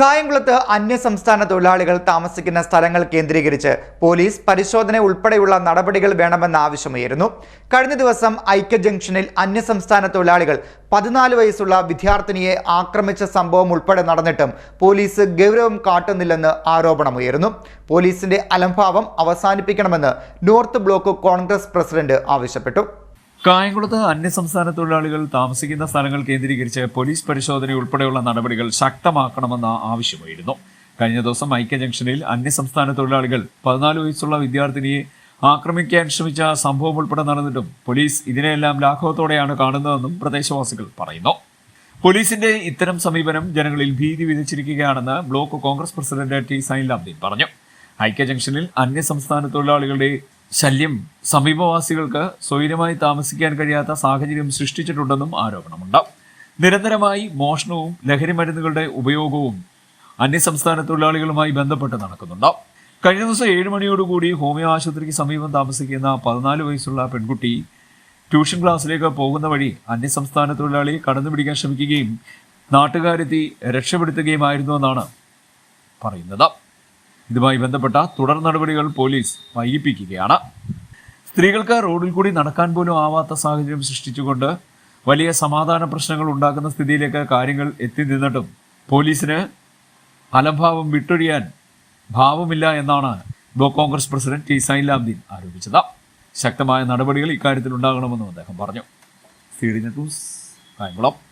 കായംകുളത്ത് അന്യസംസ്ഥാന തൊഴിലാളികൾ താമസിക്കുന്ന സ്ഥലങ്ങൾ കേന്ദ്രീകരിച്ച് പോലീസ് പരിശോധന ഉൾപ്പെടെയുള്ള നടപടികൾ വേണമെന്ന ആവശ്യമുയരുന്നു. കഴിഞ്ഞ ദിവസം ഐക്യ ജംഗ്ഷനിൽ അന്യസംസ്ഥാന തൊഴിലാളികൾ പതിനാല് വയസ്സുള്ള വിദ്യാർത്ഥിനിയെ ആക്രമിച്ച സംഭവം ഉൾപ്പെടെ നടന്നിട്ടും പോലീസ് ഗൗരവം കാട്ടുന്നില്ലെന്ന് ആരോപണമുയരുന്നു. പോലീസിന്റെ അലംഭാവം അവസാനിപ്പിക്കണമെന്ന് നോർത്ത് ബ്ലോക്ക് കോൺഗ്രസ് പ്രസിഡന്റ് ആവശ്യപ്പെട്ടു. കായംകുളത്ത് അന്യസംസ്ഥാന തൊഴിലാളികൾ താമസിക്കുന്ന സ്ഥലങ്ങൾ കേന്ദ്രീകരിച്ച് പോലീസ് പരിശോധന ഉൾപ്പെടെയുള്ള നടപടികൾ ശക്തമാക്കണമെന്ന ആവശ്യമായിരുന്നു. കഴിഞ്ഞ ദിവസം ഐക്യ ജംഗ്ഷനിൽ അന്യസംസ്ഥാന തൊഴിലാളികൾ പതിനാല് വയസ്സുള്ള വിദ്യാർത്ഥിനിയെ ആക്രമിക്കാൻ ശ്രമിച്ച സംഭവം ഉൾപ്പെടെ നടന്നിട്ടും പോലീസ് ഇതിനെയെല്ലാം ലാഘവത്തോടെയാണ് കാണുന്നതെന്നും പ്രദേശവാസികൾ പറയുന്നു. പോലീസിന്റെ ഇത്തരം സമീപനം ജനങ്ങളിൽ ഭീതി വിതച്ചിരിക്കുകയാണെന്ന് block Congress president T. Zainulabdeen പറഞ്ഞു. ഐക്യ ജംഗ്ഷനിൽ അന്യസംസ്ഥാന തൊഴിലാളികളുടെ ശല്യം സമീപവാസികൾക്ക് സ്വൈര്യമായി താമസിക്കാൻ കഴിയാത്ത സാഹചര്യം സൃഷ്ടിച്ചിട്ടുണ്ടെന്നും ആരോപണമുണ്ട് നിരന്തരമായി മോഷണവും ലഹരി മരുന്നുകളുടെ ഉപയോഗവും അന്യസംസ്ഥാന തൊഴിലാളികളുമായി ബന്ധപ്പെട്ട് നടക്കുന്നുണ്ട് കഴിഞ്ഞ ദിവസം ഏഴ് മണിയോടുകൂടി ഹോമിയോ ആശുപത്രിക്ക് സമീപം താമസിക്കുന്ന പതിനാല് വയസ്സുള്ള പെൺകുട്ടി ട്യൂഷൻ ക്ലാസ്സിലേക്ക് പോകുന്ന വഴി അന്യസംസ്ഥാന തൊഴിലാളിയെ കടന്നു പിടിക്കാൻ ശ്രമിക്കുകയും നാട്ടുകാരെത്തി രക്ഷപ്പെടുത്തുകയുമായിരുന്നുവെന്നാണ് പറയുന്നത്. ഇതുമായി ബന്ധപ്പെട്ട തുടർ നടപടികൾ പോലീസ് വൈകിപ്പിക്കുകയാണ്. സ്ത്രീകൾക്ക് റോഡിൽ കൂടി നടക്കാൻ പോലും ആവാത്ത സാഹചര്യം സൃഷ്ടിച്ചുകൊണ്ട് വലിയ സമാധാന പ്രശ്നങ്ങൾ ഉണ്ടാക്കുന്ന സ്ഥിതിയിലേക്ക് കാര്യങ്ങൾ എത്തി നിന്നിട്ടും പോലീസിന് അലംഭാവം വിട്ടൊഴിയാൻ ഭാവമില്ല എന്നാണ് block Congress president T Zainulabdeen ആരോപിച്ചത്. ശക്തമായ നടപടികൾ ഇക്കാര്യത്തിൽ ഉണ്ടാകണമെന്നും അദ്ദേഹം പറഞ്ഞു. C D news Kayamkulam.